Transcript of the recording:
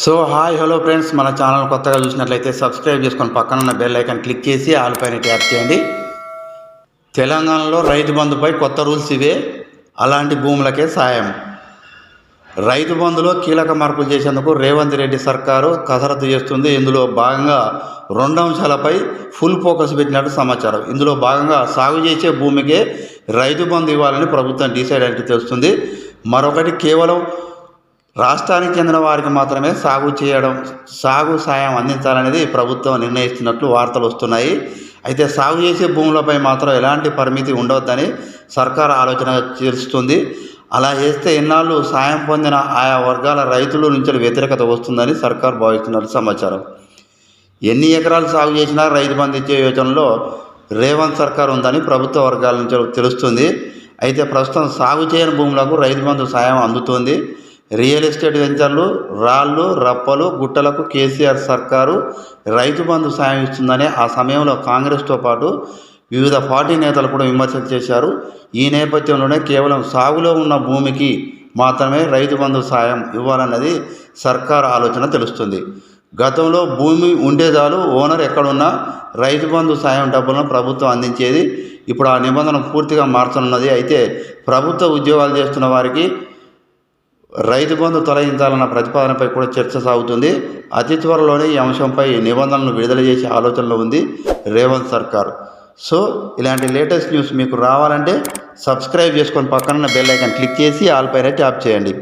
So hi hello friends. మన channel కొత్తగా చూసినట్లయితే సబ్స్క్రైబ్ చేసుకొని పక్కన ఉన్న బెల్ ఐకాన్ క్లిక్ చేసి ఆల్ పైన ట్యాప్ చేయండి. తెలంగాణలో రైతు బంధుపై కొత్త రూల్స్ ఇవే. అలాంటి భూములకే సాయం. రైతు బంధులో కీలక మార్పులు చేసేందుకు రేవంత్ రెడ్డి సర్కారు కసరత్తు చేస్తుంది. ఇందులో భాగంగా రెండు అంశాలపై ఫుల్ ఫోకస్ పెట్టినట్టు సమాచారం. ఇందులో భాగంగా సాగు చేసే భూమికే రైతు బంధు ఇవ్వాలని ప్రభుత్వం డిసైడ్ అయినట్టు తెలుస్తుంది. మరొకటి కేవలం రాష్ట్రానికి చెందిన వారికి మాత్రమే సాగు చేయడం సాగు సాయం అందించాలనేది ప్రభుత్వం నిర్ణయిస్తున్నట్లు వార్తలు వస్తున్నాయి. అయితే సాగు చేసే భూములపై మాత్రం ఎలాంటి పరిమితి ఉండవద్దని సర్కార్ ఆలోచన చేస్తుంది. అలా చేస్తే ఎన్నాళ్ళు సాయం పొందిన ఆయా వర్గాల రైతుల నుంచి వ్యతిరేకత వస్తుందని సర్కార్ భావిస్తున్నట్లు సమాచారం. ఎన్ని ఎకరాలు సాగు చేసినా రైతు బంధు ఇచ్చే యోచనలో రేవంత్ సర్కార్ ఉందని ప్రభుత్వ వర్గాల నుంచి తెలుస్తుంది. అయితే ప్రస్తుతం సాగు చేయని భూములకు రైతు బంధు సాయం అందుతోంది. రియల్ ఎస్టేట్ వెంచర్లు రాళ్ళు రప్పలు గుట్టలకు కేసీఆర్ సర్కారు రైతు బంధు సాయం ఇస్తుందని ఆ సమయంలో కాంగ్రెస్తో పాటు వివిధ పార్టీ నేతలు కూడా విమర్శలు చేశారు. ఈ నేపథ్యంలోనే కేవలం సాగులో ఉన్న భూమికి మాత్రమే రైతు బంధు సాయం ఇవ్వాలన్నది సర్కార్ ఆలోచన తెలుస్తుంది. గతంలో భూమి ఉండేదాలు ఓనర్ ఎక్కడున్నా రైతు బంధు సాయం డబ్బులను ప్రభుత్వం అందించేది ఇప్పుడు ఆ నిబంధన పూర్తిగా మార్చనున్నది. అయితే ప్రభుత్వ ఉద్యోగాలు చేస్తున్న వారికి రైతు బంధు తొలగించాలన్న ప్రతిపాదనపై కూడా చర్చ సాగుతుంది. అతి త్వరలోనే ఈ అంశంపై నిబంధనలు విడుదల చేసే ఆలోచనలో ఉంది రేవంత్ సర్కార్. సో ఇలాంటి లేటెస్ట్ న్యూస్ మీకు రావాలంటే సబ్స్క్రైబ్ చేసుకొని పక్కన బెల్ ఐకాన్ క్లిక్ చేసి ఆల్ పైన ట్యాప్ చేయండి.